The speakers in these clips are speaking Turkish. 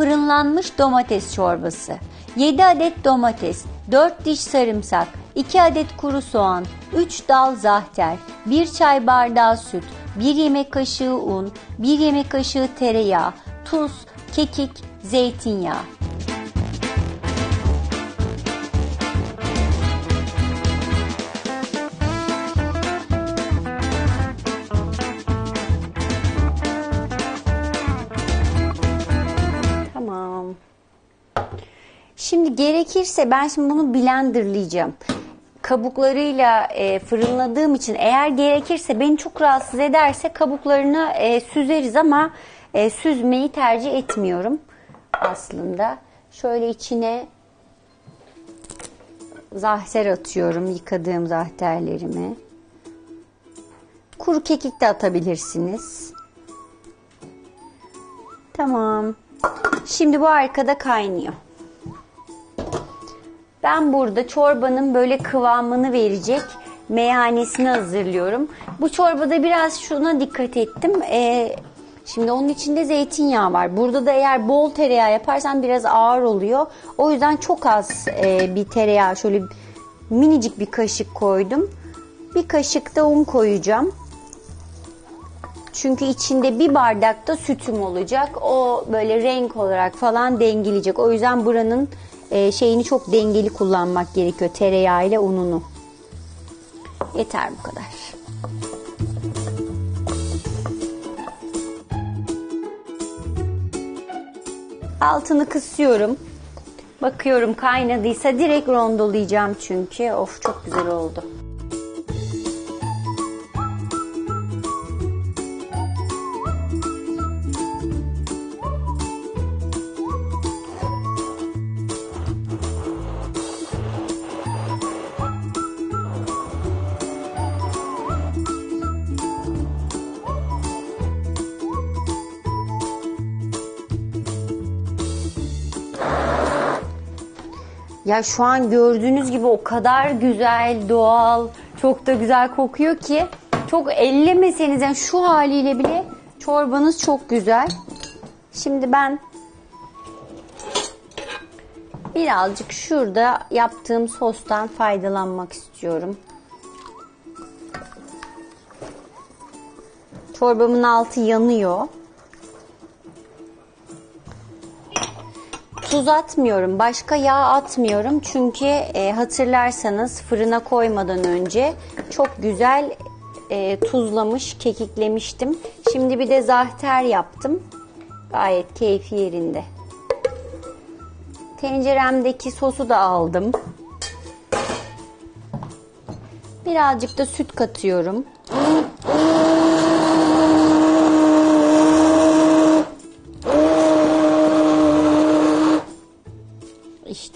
fırınlanmış domates çorbası. 7 adet domates, 4 diş sarımsak, 2 adet kuru soğan, 3 dal zahter, 1 çay bardağı süt, 1 yemek kaşığı un, 1 yemek kaşığı tereyağı, tuz, kekik, zeytinyağı. Şimdi gerekirse ben şimdi bunu blenderlayacağım. Kabuklarıyla e, fırınladığım için eğer gerekirse beni çok rahatsız ederse kabuklarını e, süzeriz ama e, süzmeyi tercih etmiyorum aslında. Şöyle içine zahter atıyorum yıkadığım zahterlerimi. Kuru kekik de atabilirsiniz. Tamam. Şimdi bu arkada kaynıyor. Ben burada çorbanın böyle kıvamını verecek meyhanesini hazırlıyorum. Bu çorbada biraz şuna dikkat ettim. Ee, şimdi onun içinde zeytinyağı var. Burada da eğer bol tereyağı yaparsan biraz ağır oluyor. O yüzden çok az e, bir tereyağı şöyle minicik bir kaşık koydum. Bir kaşık da un koyacağım. Çünkü içinde bir bardak da sütüm olacak. O böyle renk olarak falan dengeleyecek. O yüzden buranın e, şeyini çok dengeli kullanmak gerekiyor. Tereyağı ile ununu. Yeter bu kadar. Altını kısıyorum. Bakıyorum kaynadıysa direkt rondolayacağım çünkü. Of çok güzel oldu. Ya şu an gördüğünüz gibi o kadar güzel, doğal, çok da güzel kokuyor ki çok ellemeseniz yani şu haliyle bile çorbanız çok güzel. Şimdi ben birazcık şurada yaptığım sostan faydalanmak istiyorum. Çorbamın altı yanıyor. Tuz atmıyorum, başka yağ atmıyorum çünkü e, hatırlarsanız fırına koymadan önce çok güzel e, tuzlamış, kekiklemiştim. Şimdi bir de zahter yaptım. Gayet keyfi yerinde. Tenceremdeki sosu da aldım. Birazcık da süt katıyorum.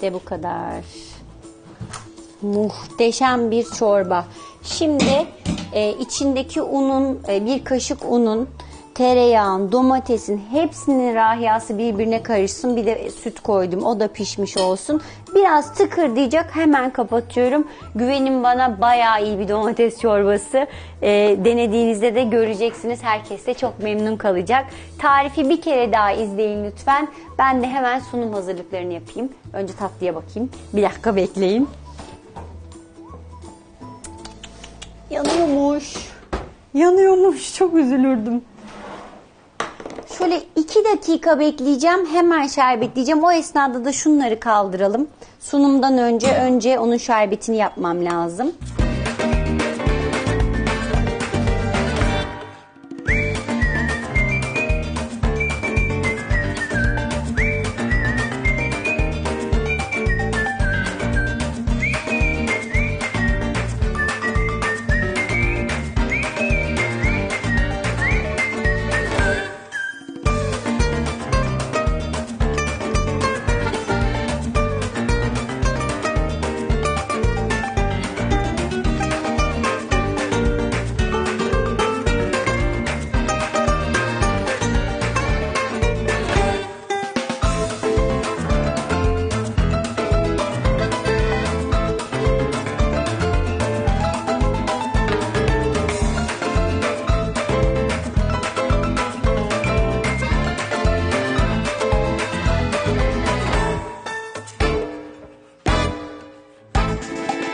İşte bu kadar. Muhteşem bir çorba. Şimdi e, içindeki unun, e, bir kaşık unun, tereyağın, domatesin hepsinin rahiyası birbirine karışsın. Bir de süt koydum. O da pişmiş olsun. Biraz tıkırdayacak. Hemen kapatıyorum. Güvenin bana bayağı iyi bir domates çorbası. E, denediğinizde de göreceksiniz. Herkes de çok memnun kalacak. Tarifi bir kere daha izleyin lütfen. Ben de hemen sunum hazırlıklarını yapayım. Önce tatlıya bakayım. Bir dakika bekleyin. Yanıyormuş. Yanıyormuş. Çok üzülürdüm. Şöyle iki dakika bekleyeceğim. Hemen şerbetleyeceğim. O esnada da şunları kaldıralım. Sunumdan önce önce onun şerbetini yapmam lazım.